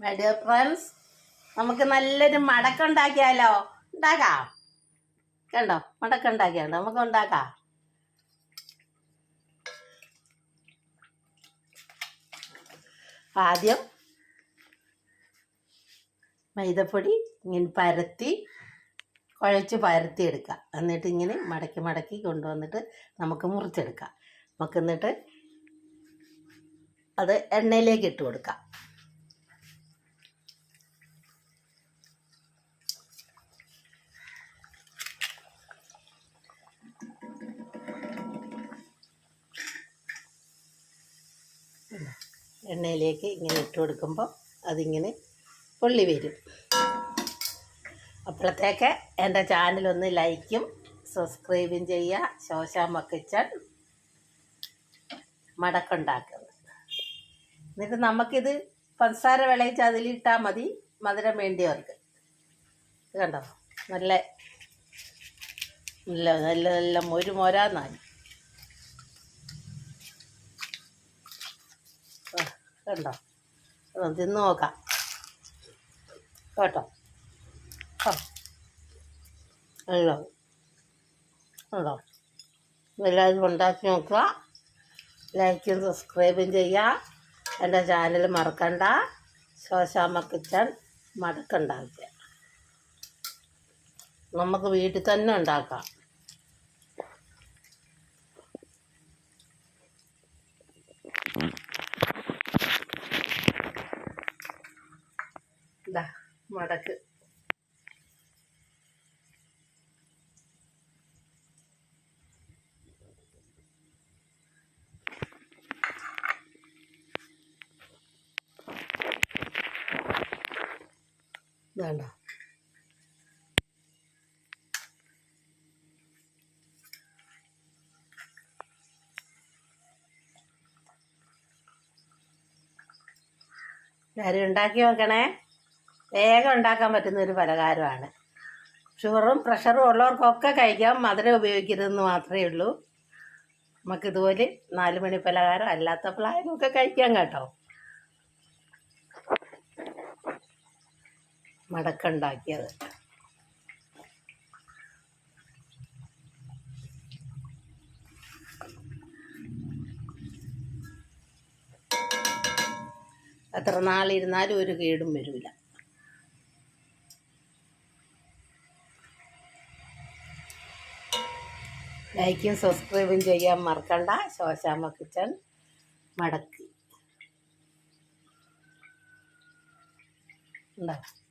My dear friends നമുക്ക് നല്ലൊരു മടക്ക ഉണ്ടാക്കിയാലോ? ഉണ്ടാക്കാം? കണ്ടോ? മടക്ക ഉണ്ടാക്കിയാലോ? നമുക്ക് ഉണ്ടാക്കാം? ആദ്യം മൈദപ്പൊടി ഇങ്ങനെ പരത്തി കുഴച്ച് പരത്തി എടുക്കുക എന്നിട്ട് ഇങ്ങനെ മടക്കി മടക്കി കൊണ്ടുവന്നിട്ട് നമുക്ക് മുറിച്ചെടുക്കാം. നമുക്ക് എന്നിട്ട് അത് എണ്ണയിലേക്ക് ഇട്ട് കൊടുക്കാം. എണ്ണയിലേക്ക് ഇങ്ങനെ ഇട്ട് കൊടുക്കുമ്പോൾ അതിങ്ങനെ പൊള്ളി വരും. അപ്പോഴത്തേക്ക് എന്റെ ചാനലൊന്ന് ലൈക്കും സബ്സ്ക്രൈബും ചെയ്യുക. ശോശാമ്മ കിച്ചൺ മടക്കുണ്ടാക്കുന്നത് എന്നിട്ട് നമുക്കിത് പഞ്ചസാര വിളയിച്ച് അതിലിട്ടാൽ മതി മധുരം വേണ്ടിയവർക്ക്. കണ്ടോ? നല്ല നല്ല നല്ല നല്ല മൊരു മൊരാന്നായി കണ്ടോ ഒന്ന് തിന്ന് നോക്കാം. കേട്ടോ? അല്ലോ ഉണ്ടോ? എല്ലാവരും ഉണ്ടാക്കി നോക്കുക. ലൈക്കും സബ്സ്ക്രൈബും ചെയ്യുക. എന്റെ ചാനൽ മറക്കണ്ട. ശോശാമ്മ കിച്ചൺ മടക്കുണ്ടാക്കുക. നമുക്ക് വീട്ടിൽ തന്നെ ഉണ്ടാക്കാം. ഇതാ മടക്ക്. വേണ്ട. ആരും ഉണ്ടാക്കി നോക്കണേ? വേഗം ഉണ്ടാക്കാൻ പറ്റുന്ന ഒരു പലഹാരമാണ്. ഷുഗറും പ്രഷറും ഉള്ളവർക്കൊക്കെ കഴിക്കാം. മധുരം ഉപയോഗിക്കരുതെന്ന് മാത്രമേ ഉള്ളൂ. നമുക്കിതുപോലെ നാല് മണി പലഹാരം അല്ലാത്ത പലഹാരം ഒക്കെ കഴിക്കാം കേട്ടോ. മടക്കുണ്ടാക്കിയത്. എത്ര നാളിരുന്നാലും ഒരു കേടും വരില്ല ലൈക്കും സബ്സ്ക്രൈബും ചെയ്യാൻ മറക്കണ്ട. ശോശാമ്മ കിച്ചൺ മടക്ക്. ഉണ്ടാവും